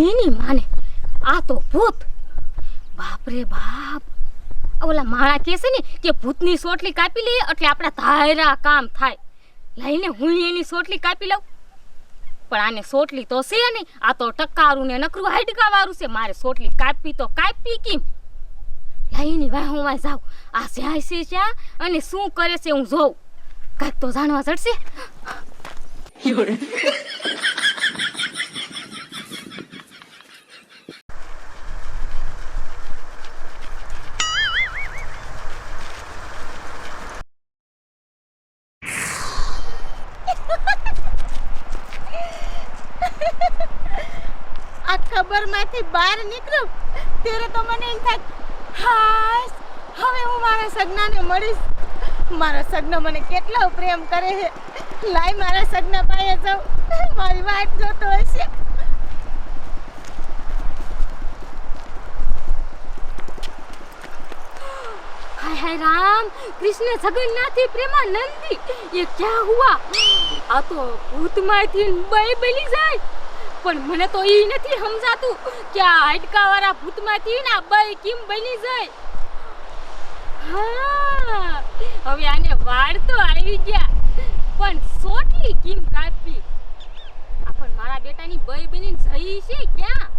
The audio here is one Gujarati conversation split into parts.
એની માને, આ તો ભૂત. બાપરે બાપ. ઓલા માળા કહે છે ને કે ભૂતની સોટલી કાપી લઈએ એટલે આપણા ધાયરા કામ થાય. લઈને હું એની સોટલી કાપી લઉં? પણ આને સોટલી તો છે નહીં. આ તો ટકારું ને નકરું હાડકા વાળું છે. મારે સોટલી કાપી તો કાપી કેમ? લઈને વાહ હું જાઉં. આ જ્યાં છે ત્યાં અને શું કરે છે હું જોઉં. કાંઈક તો જાણવા ચડશે આ ખબરમાંથી બહાર નીકળું? ત્યારે તો મને એમ થાય હાશ. હવે હું મારા સગનાને મળીશ. મારા સગનો મને કેટલો પ્રેમ કરે છે. લાય મારા સગના પાસે જાઉં. મારી વાટ જોતો હશે. હાય રામ. કૃષ્ણ જગન્નાથી પ્રેમાનંદી. એ ક્યાં હુઆ? આ તો ભૂતમાંથી બય બની જાય. પણ મને તો એ નથી સમજાતું કે આ હાડકા વાળા ભૂતમાંથી ના બઈ કેમ બની જાય. હવે આને વાળ તો આવી ગયા, પણ સોટલી કેમ કાપી? આ પણ મારા બેટાની બઈ બની જઈ છે ક્યાં?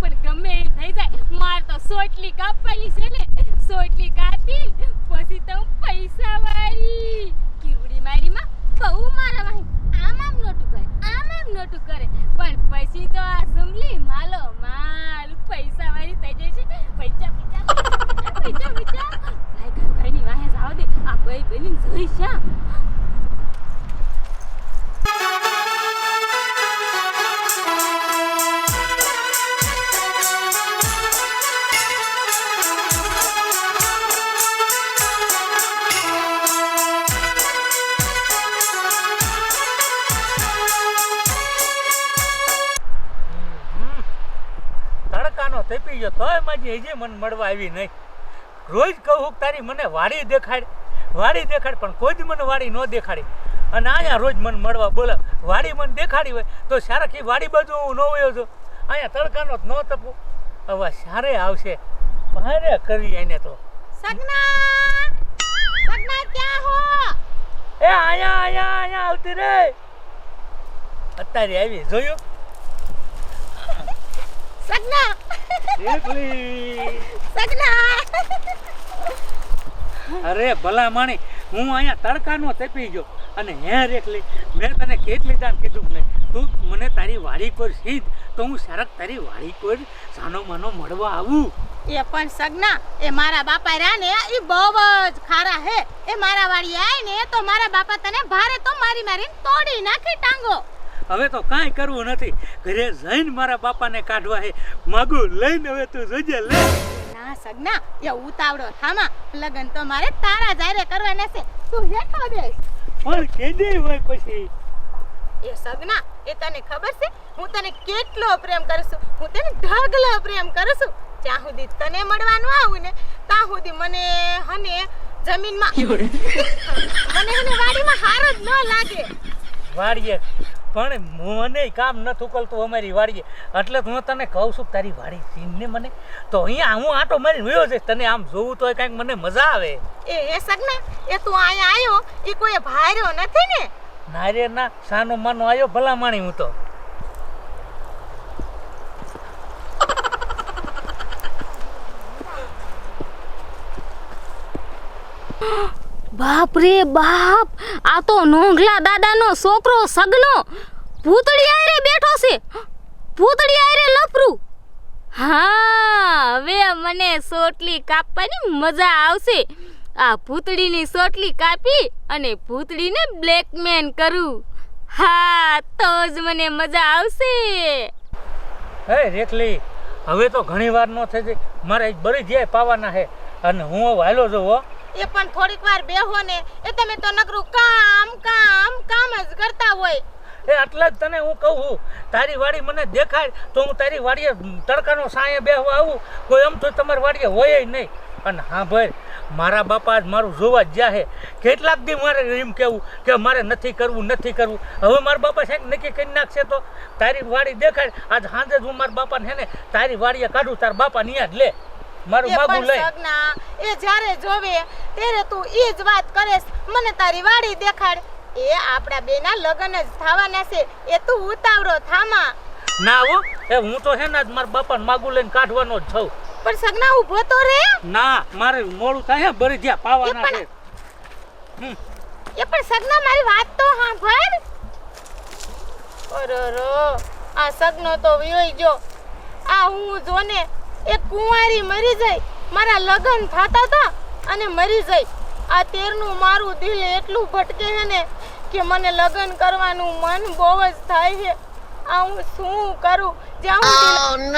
પણ ગમે એ થઈ જાય, માર તો સોટલી કાપવાની છે ને, સોટલી તપી ગયો તોય માજી હજી મને મળવા આવી નહીં. રોજ કહું તારી મને વાડી દેખાડ. વાડી દેખાડ પણ કોઈ જ મને વાડી ન દેખાડી. અને અહીંયા રોજ મને મળવા બોલે વાડી મને દેખાડી હોય તો સારખી વાડી બાજુ હું ન વયો છું? અહીંયા તડકાનો જ ન તપું. હવે સારે આવશે. ભારે કરી એને તો. સગના! સગના ક્યાં હો? એ અહીંયા અહીંયા અહીંયા આવતી રે અત્યારે આવી જોયું? સગના! એકલી. અરે ભલા માણી, હું અહીંયા તડકાનો તપી ગયો. અને હે રેખલી મેં તને કેટલી દાન કીધું ને તું મને તારી વાડી કોર સીધ, તો હું સરક તારી વાડી કોર સાનો માનો મળવા આવું. એ પણ સગના, એ મારા બાપા રહ્યા ને, એ બહુ જ ખારા હે. એ મારા વાળી આય ને તો મારા બાપા તને ભારે તો મારી મારીને તોડી નાખી ટાંગો. હવે તો કાંઈ કરવું નથી. ઘરે જઈને મારા બાપાને કાઢવા હે. માગું લઈને હવે તું જોજે લે. ના સગના એ ઉતાવળો થામા. લગન તો મારે તારા જારે કરવાના છે. તું હેઠો બેસ. પણ કેદી હોય પછી? એ સગના એ તને ખબર છે? હું તને કેટલો પ્રેમ કરું છું. હું તને ઢગલો પ્રેમ કરું છું. જ્યાં સુધી તને મળવાનું આવું ને ત્યાં સુધી મને હને જમીનમાં મને હને વાડીમાં હારો જ ન લાગે. વાડીએ પણ મને કામ નથી ઉકલતું અમારી વાડીએ. એટલે તો હું તને કહું છું તારી વાડી સીનને મને. તો અહીંયા હું આટો મારી વયો છે તને આમ જોવું તો કાંઈક મને મજા આવે. એ એ સગના એ તું અહીંયા આવ્યો એ કોઈ ભાર્યો નથી ને? ના રે ના સાનો માનો આવ્યો ભલા માણી હું તો. બાપ રે બાપ! આ તો નોંઘલા દાદાનો છોકરો સગનો. ભૂતળી આરે બેઠો છે. ભૂતળી આરે લફરું. હા, હવે મને સોટલી કાપવાની મજા આવશે. આ ભૂતળીની સોટલી કાપી અને ભૂતળીને બ્લેકમેન કરું. હા, તો જ મને મજા આવશે. હે, રેખલી, હવે તો ઘણી વાર નો જાય મારે બળી જાય પાવાના હે. અને હું વાયલો જોવો. એ પણ થોડીક વાર બેહો ને, એ તમે તો નકરું કામ કામ કામ જ કરતા હોય. એ આટલા જ તને હું કહું છું. તારી વાડી મને દેખાય તો હું તારી વાડીએ તડકાનો સાંયે બેહવા આવું. કોઈ એમ તો તમારી વાડીએ હોય નહીં. અને હા ભાઈ, મારા બાપા આજ મારું જોવા જ જ્યાં હે કેટલાક દી મારે એમ કેવું કે મારે નથી કરવું નથી કરવું. હવે મારા બાપા સાહેબ નક્કી કરી નાખશે તો તારી વાડી દેખાય. આજ સાંજે જ હું મારા બાપાને હે ને તારી વાડીએ કાઢું, તારા બાપા નિયા જ લે. મારું બાબુ લઈ. સગના એ જ્યારે જોવે ત્યારે તું ઈ જ વાત કરેસ મને તારી વાડી દેખાડ. એ આપણા બેના લગ્ન જ થવાના છે. એ તું ઉતાવળો થામા. ના હો એ હું તો હે ને આજ મારા બાપાને માગું લઈને કાઢવાનો જ છું. પણ સગના ઊભો તો રે. ના મારે મોડું થાય હે, બરી જ્યાં પાવાના છે. પણ- એ પણ સગના મારી વાત તો સાંભળ. અરરો આ સગનો તો વિયોઈ જો આ હું જોને એક કુંવારી મરી જાય. મારા લગ્ન થતા હતા અને મરી જાય. આ તેરનું મારું દિલ એટલું ભટકે છે ને કે મને લગ્ન કરવાનું મન બહુ જ થાય છે. આ હું શું કરું? જ્યાં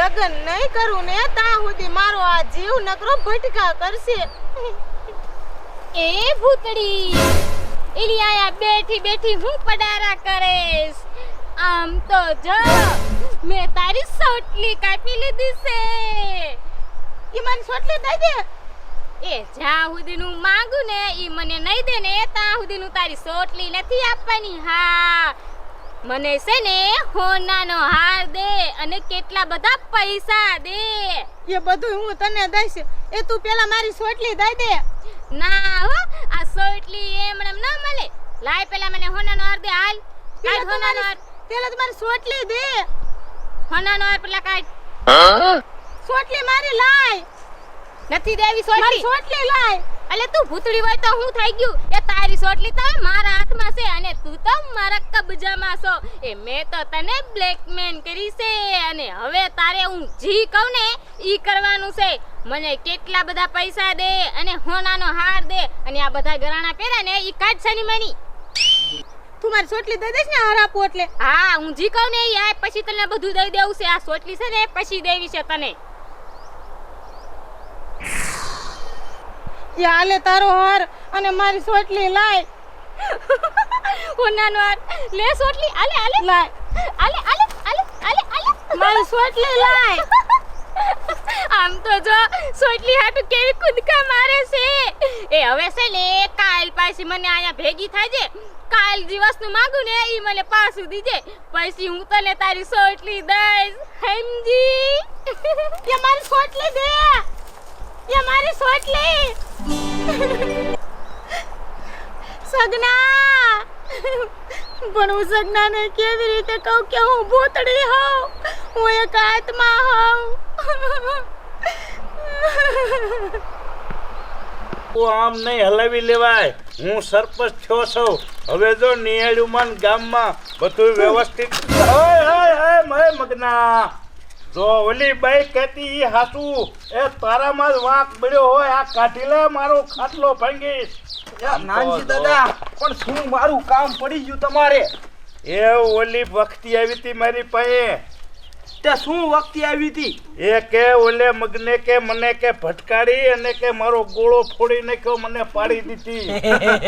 લગ્ન નહીં કરું ને ત્યાં સુધી મારો આ જીવ નકરો ભટકા કરશે. એ ભૂતડી એલી બેઠી બેઠી હું પડારા કરેશ. આમ તો જો. મેં તારી સોટલી કાપી લીધી છે. ઈ મને સોટલી દઈ દે. એ જ્યાં સુધીનું માંગુ ને ઈ મને નહીં દે ને ત્યાં સુધીનું તારી સોટલી નથી આપવાની. હા. મને છે ને હોનાનો હાર દે અને કેટલા બધા પૈસા દે. એ બધું હું તને દઈશ. એ તું પેલા મારી સોટલી દઈ દે. ના હો આ સોટલી એમ એમ ના મળે. લાય પેલા મને હોનાનો હાર દે હાલ. કાઢ હોનાનો હાર. પેલા તમારી મારી સોટલી દે. હોનાનો હાર પેલા કાઢ સોટલી મારી લાય. નથી દેવી મારી સોટલી સોટલી લાય. એટલે તું ભૂતડી હોય તો હું થઈ ગયું? એ તારી સોટલી તો મારા હાથમાં છે અને તું તો મારા કબજામાં છો. એ મેં તો તને બ્લેકમેન કરી છે અને હવે તારે હું જી કહું ને ઈ કરવાનું છે. મને કેટલા બધા પૈસા દે અને હોનાનો હાર દે. અને આ બધા ગરાણા પહેર્યા ને ઈ કાઢ સની મની. તું મારી સોટલી દઈ દઈશ ને હાર આપું એટલે. હા હું જી કહું ને આ પછી તને બધું દઈ દેવું છે. આ સોટલી છે ને પછી દેવી છે તને. યાલે તારો હાર અને મારી સોટલી લાય. હોનાનો હાર લે સોટલી આલે આલે લાય. આલે આલે આલે આલે આલે મારી સોટલી લાય. આમ તો જો સોટલી હાટુ કેવી કુદકા મારે છે. એ હવે છે ને કાલ પાછી મને અહીંયા ભેગી થાય છે. કાલ દિવસનું માગું ને એ મને પાછું દીજે. પછી હું તને તારી સોટલી દઈશ. હેમજી. એ મારી સોટલી દે. એ મારી સોટલી. સગના. પણ હું સગનાને કેવી રીતે કહું કે હું ભૂતડી હોઉં? હું એક આત્મા હોઉં. ઓ આમ નહીં હલાવી લેવાય. હું સરપંચ થયો છું. હવે જો નિયાળુમાન ગામમાં બધું વ્યવસ્થિત હાય હાય હાય મય મગના. જો ઓલી બાઈ કહેતી ઈ હાસુ એ તારામાં જ વાંક પડ્યો હોય આ કાઢી લે મારો ખાટલો ભાંગીશ. નાનજી દાદા પણ શું મારું કામ પડી ગયું તમારે? એ ઓલી વખતી આવી હતી મારી પાસે. તે શું વખતે આવી હતી? એ કે ઓલે મગને કે મને કે ભટકાડી અને કે મારો ગોળો ફોડી નાખ્યો મને પાડી દીધી.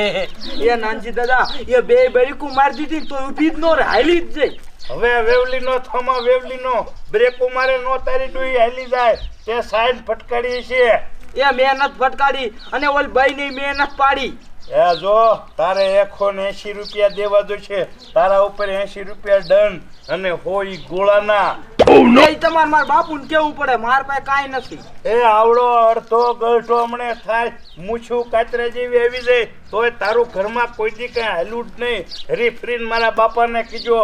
એ નાનજી દાદા એ બે બેરીકુ મારી દીધી તો ઊભી જ નો હાલી જ જઈ. હવે વેવલીનો થમા વેવલીનો. બ્રેકો મારે નો તારી ડુઈ હાલી જાય. તે સાઈન ફટકાડી છે. એ મહેનત ફટકાડી અને ઓલ ભાઈ ની મહેનત પાડી. એ જો તારે એકસો ને એસી રૂપિયા દેવા જોશે તારા ઉપર એસી રૂપિયા ડન અને હોય ગોળાના. તમારે મારા બાપુ ને કેવું પડે? માર પાસે કાંઈ નથી. એ આવડો અડધો ગળઠો હમણે થાય. મૂછું કાતરે જેવી તોય તારું ઘરમાં કોઈ દી કઈ હાલું જ નહીં. હરી ફરીને મારા બાપાને કીજો.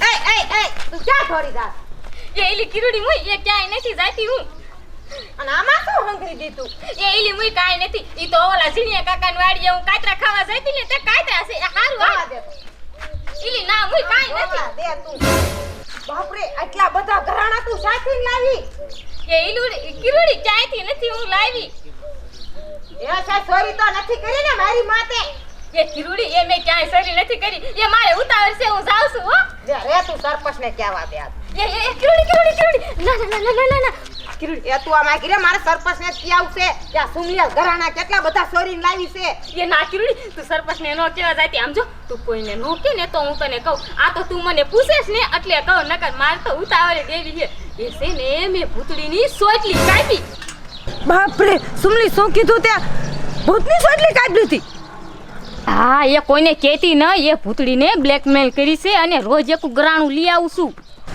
એ એ એ તું ક્યાં થોડી જા એ એલી કિરુડી મુઈ એ ક્યાંય નથી જાતી હું. અને આમાં શું હંગરી દીધું? એ એલી મુઈ કાઈ નથી. ઈ તો ઓલા ઝીણિયા કાકાની વાડીએ હું કાતરા ખાવા જઈતી ને તે કાતરા છે. હારું આ દે એલી ના મુઈ કાઈ નથી. દે તું. બાપરે આટલા બધા ઘરાણા તું સાથે લાવી. એ ઈલુડી કિરુડી ક્યાંયથી નથી હું લાવી? એ સા સોરી તો નથી કરી ને મારી માતે એ કિરુડી એ મેં ક્યાંય સરી નથી કરી. એ મારે ઉતાવળ છે હું જાઉં છું હો. રે તું સરપંચ ને કહેવા દે એ એ, કિરુડી કિરુડી કિરુડી. ના ના ના ના ના. ના કિરીટ એ તું આમાં કર્યું મારે સરપંચ ને કી આવશે કે આ સુમલિયા ઘરાણા કેટલા બધા સોરીને લાવી છે. એ ના કર્યું તું સરપંચ ને નો કેવા જાય આમ જો તું કોઈને નો કે ને તો હું તને કહું. આ તો તું મને પૂછેશ ને એટલે કહું નકર માર તો ઉતાવળે દેવી છે. એ છે ને મેં ભૂતડીની સોટલી કાપી બાપરે સુમલી શું કીધું ત્યાં? ભૂતની સોટલી કાપી હતી હા એ કોઈને કહેતી ન એ ભૂતડીને બ્લેકમેલ કરી છે અને રોજ એક ગ્રાણું લઈ આવું છું.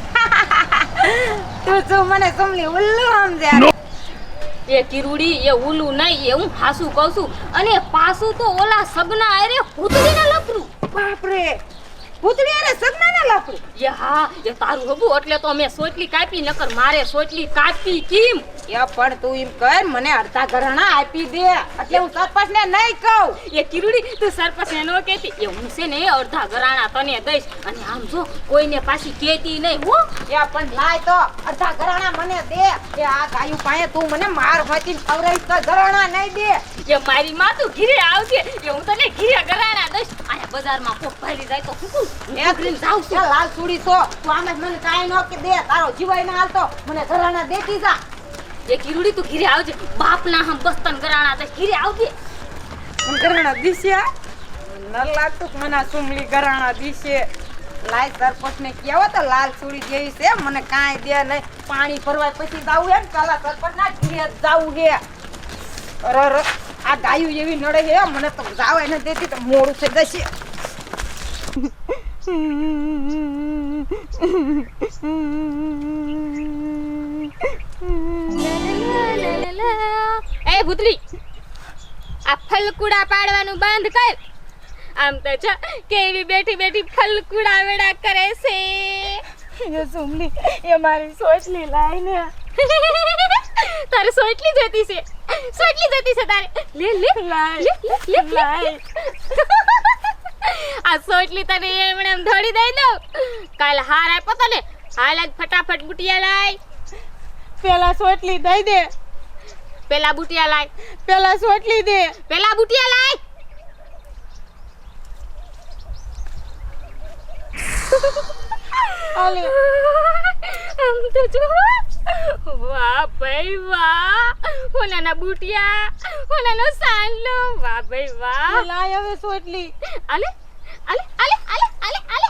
તું મને સુમલી ઉલ્લુ સમજ્યા એ કિરુડી એ ઉલું નહીં એ હું હાસું કહું છું. અને પાસું તો ઓલા સગના અરે ભૂતડીને લફરું બાપરે ભૂતડી અરે એ હા એ તારું હબું એટલે તો મેં સોટલી કાપી નકર મારે સોટલી કાપી કેમ? એ પણ તું એમ કર મને અડધા ઘરાણા આપી દે. એટલે હું સરપંચ ને નહીં કહું. એ કિરુડી તું સરપંચ ને નો કહેતી. એ હું છે ને અડધા ગરાણા તને દઈશ. અને આમ જો કોઈને પાછી કહેતી નહીં હો. એ પણ લાય તો અડધા ઘરાણા મને દે. એ આ ગાયું પાસે તું મને માર વાંચીને ખવડાવીશ તો ઘરાણા નહીં દે. એ મારી માં તું ઘીરે આવજે. એ હું તને ઘીરે ગરાણા દઈશ. બજારમાં કોક જાય તો કુકુ કરું? જાવ છું. લાલ સુડી તો તું આમે મને કાઈ ન કે દે તારો જીવાય ના હાલતો. મને ઘરાણા દેતી જા. એ કિરુડી તું ઘીરે આવજે. બાપના હમ બસ્તન ઘરાણા દઈશ ઘીરે આવજે. મને ઘરાણા દીશે ન લાગતું મને સુમલી ઘરાણા દીશે. લાય સરપંચ ને કહેવો તો લાલ સુડી જેવી છે. મને કાંઈ દે નહીં. પાણી ભરવા પછી જાવું એમ. કાલા સરપંચ ના ઘીરે જાવું છે. અરે અરે આ ગાયું એવી નડે છે મને તો જાવા ન દેતી તો મોડું થઈ જશે. એ ભૂતરી આ ફલકુડા પાડવાનું બંધ કર. આમ તો જો કેવી બેઠી બેઠી ફલકુડા વેડા કરે છે. એ સુમલી એ મારી સોચલી લાઈને તારે સોચલી જતી છે. સોટલી જતી છે તારે. લે લે લે, લે, લે. આ સોટલી તને એમણે એમ ધોડી દઈ દઉં. કાલ હાર આપ્યો તો ને હાલ જ ફટાફટ બુટિયા લાય. પેલા સોટલી દઈ દે. પેલા બુટિયા લાય. પેલા સોટલી દે. પેલા બુટિયા લાય. હાલે આમ તો જો વાહ ભાઈ વાહ. હોનાના બુટિયા હોનાનો સાંડલો. વાહ ભાઈ વાહ. લાય હવે સોટલી આલે આલે આલે આલે આલે આલે.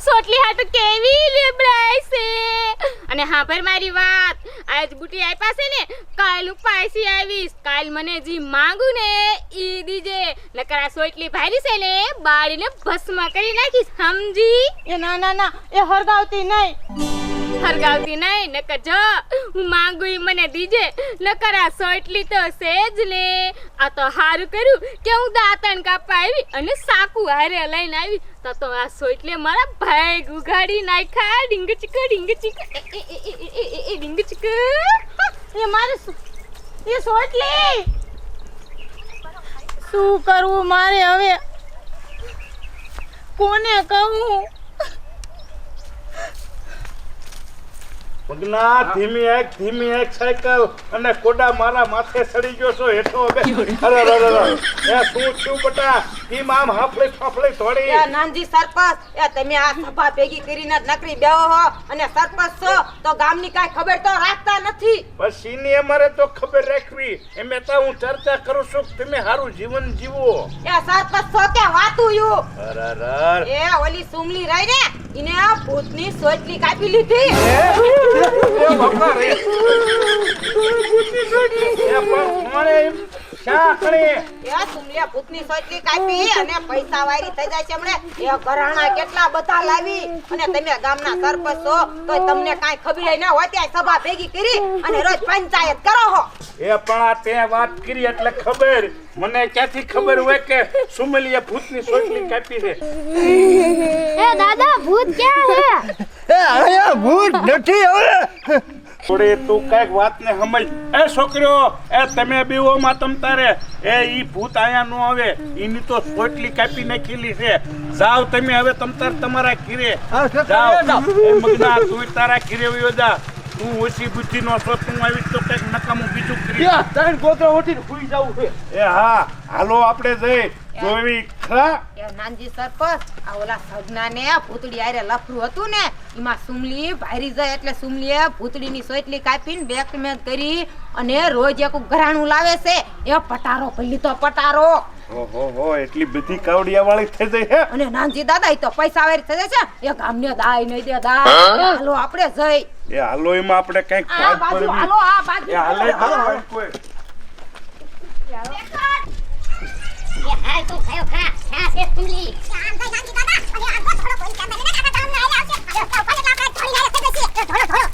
સોટલી હાટુ કેવી લેબડાય છે? અને હા પર મારી વાત આજ બુટી આપ્યા છે ને કાલ હું પાછી આવીશ. કાલ મને જી માંગુ ને ઈ દીજે. નકર આ સોટલી ભારી છે ને બાળીને ભસ્મ કરી નાખીશ સમજી? એ ના ના ના એ હરગાવતી નહીં. હરગાવતી નહીં નકર જો હું માંગુ ઈ મને દીજે. નકર આ સોટલી તો સેજ ને. આ તો હારું કર્યું કે હું દાંતણ કાપવા આવી અને સાકુ હારે લઈને આવી તો તો આ સોટલે મારા ભાઈ ઉઘાડી નાખ્યા. ડીંગ ચીક ડીંગ ચીક. એ ડીંગ ચીક. એ મારે સો- એ સોટલી શું કરવું મારે હવે? કોને કહું? મગના ધીમી એક ધીમી એક સાયકલ અને કોડા મારા માથે સડી ગયો છો હેઠો અરે અરે. એ શું થયું બટા? કેમ હાફળે ફાફળે ફાફળી એ નાનજી સરપંચ એ તમે આ સભા ભેગી કરીને જ નકરી બેહો હો. અને સરપંચ છો તો ગામની કાંઈ ખબર તો રાખતા નથી. પછી ની અમારે તો ખબર રાખવી. એમે તો હું ચર્ચા કરું છું તમે સારું જીવન જીવો. એ સરપંચ છો કે વાતું યુ? અરર અરે એ ઓલી સુમલી રહી ને એને આ ભૂતની સોટલી કાપી લીધી. એ બાપા રે. ભૂતની સોટલી કાપી અને પૈસા વાયરી થઈ જાય છે હમણે. એ ઘરાણા કેટલા બધા લાવી અને તમે ગામના સરપંચ છો તો તમને કાંઈ ખબર ના હોય ત્યાં સભા ભેગી કરી અને રોજ પંચાયત કરો હો. એ પણ આ તે વાત કરી એટલે ખબર. મને ક્યાંથી ખબર હોય કે સુમેલીએ ભૂતની સોટલી કાપી છે? એ દાદા ભૂત ક્યાં હે એ ભૂત નથી હવે. થોડી તું કંઈક વાત ને સમજ. એ છોકરીઓ એ તમે બીઓમાં તમ તારે. એ ઈ ભૂત આયા નો આવે. ઈની તો સોટલી કાપી નાખેલી છે. જાવ તમે હવે તમ તાર તમારા ઘીરે. જાવ. મગના તું તારા ઘીરે વયો જા. તું ઓછી બુદ્ધિ નો છો તું આવી તો કંઈક નકામું બીજું કરી. યા ત્રણ ગોતરા ઉઠીને જાવું છે. એ હા હાલો આપણે જઈ. જોવી ખરા? એ નાનજી સરપંચ આ ઓલા સગનાને ભૂતડી આરે લફરું હતું ને એમાં સુમલી ભારી જાય એટલે સુમલીએ ભૂતડીની સોટલી કાપીને મેં કરી અને રોજ એક ઘરાણું લાવે છે. એ પટારો ભલી તો પટારો. ઓહો એટલી બધી કાવડિયા વાળી થઈ ગઈ હે? અને નાનજી દાદા તો પૈસા વેરી થઈ જાય છે. એ ગામને દાય નહીં દે દા હાલો આપણે જઈ. એ હાલો એમાં આપણે કંઈક આ ભાગ બાજુ પડવી. હાલો આ બાજુ. હાલે હાલો કોઈ. ખાય તું ખાયો ખા ખા છે તુલી આમ તો જાનજી દાદા અને આ થોડો કોઈ કામ કરીને કાકા કામ ના આવે આવશે ધોળો ધોળો